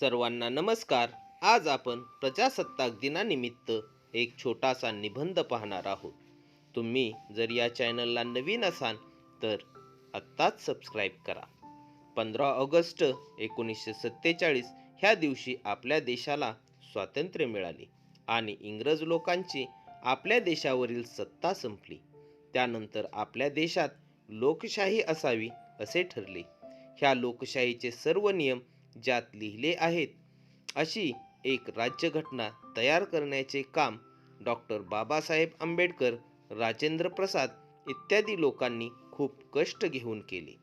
सर्वांना नमस्कार. आज आपण प्रजासत्ताक दिनानिमित्त एक छोटासा निबंध पाहणार आहोत. तुम्ही जर या चॅनलला नवीन असाल तर आत्ताच सबस्क्राईब करा. पंधरा ऑगस्ट एकोणीसशे सत्तेचाळीस ह्या दिवशी आपल्या देशाला स्वातंत्र्य मिळाले आणि इंग्रज लोकांची आपल्या देशावरील सत्ता संपली. त्यानंतर आपल्या देशात लोकशाही असावी असे ठरले. ह्या लोकशाहीचे सर्व नियम ज्यात लिहिले आहेत. अशी एक राज्यघटना तयार करण्याचे काम डॉक्टर बाबासाहेब आंबेडकर राजेंद्र प्रसाद इत्यादी लोकांनी खूप कष्ट घेऊन केले.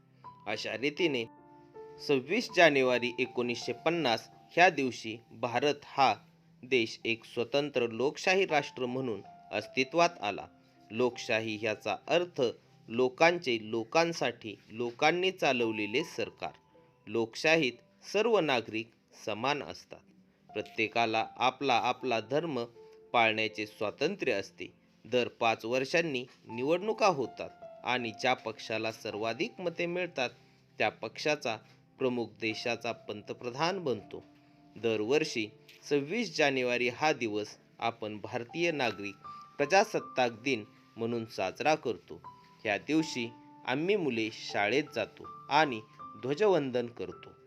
अशा रीतीने सव्वीस जानेवारी एकोणीसशे पन्नास ह्या दिवशी भारत हा देश एक स्वतंत्र लोकशाही राष्ट्र म्हणून अस्तित्वात आला. लोकशाही ह्याचा अर्थ लोकांचे लोकांसाठी लोकांनी चालवलेले सरकार. लोकशाहीत सर्व नागरिक समान असतात. प्रत्येकाला आपला आपला धर्म पाळण्याचे स्वातंत्र्य असते. दर पाच वर्षांनी निवडणुका होतात आणि ज्या पक्षाला सर्वाधिक मते मिळतात त्या पक्षाचा प्रमुख देशाचा पंतप्रधान बनतो. दरवर्षी सव्वीस जानेवारी हा दिवस आपण भारतीय नागरिक प्रजासत्ताक दिन म्हणून साजरा करतो. ह्या दिवशी आम्ही मुले शाळेत जातो आणि ध्वजवंदन करतो.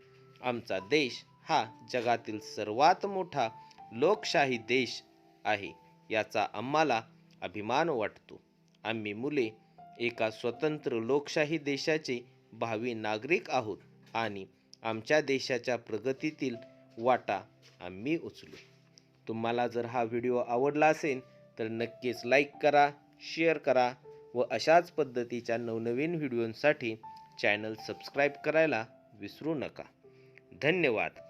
आमचा देश हा जगातील सर्वात मोठा लोकशाही देश आहे याचा आम्हाला अभिमान वाटतो. आम्ही मुले एका स्वतंत्र लोकशाही देशाचे भावी नागरिक आहोत आणि आमच्या देशाच्या प्रगतीतील वाटा आम्ही उचलू. तुम्हाला जर हा व्हिडिओ आवडला असेल तर नक्कीच लाईक करा शेअर करा व अशाच पद्धतीच्या नवनवीन व्हिडिओंसाठी चॅनल सबस्क्राईब करायला विसरू नका. धन्यवाद.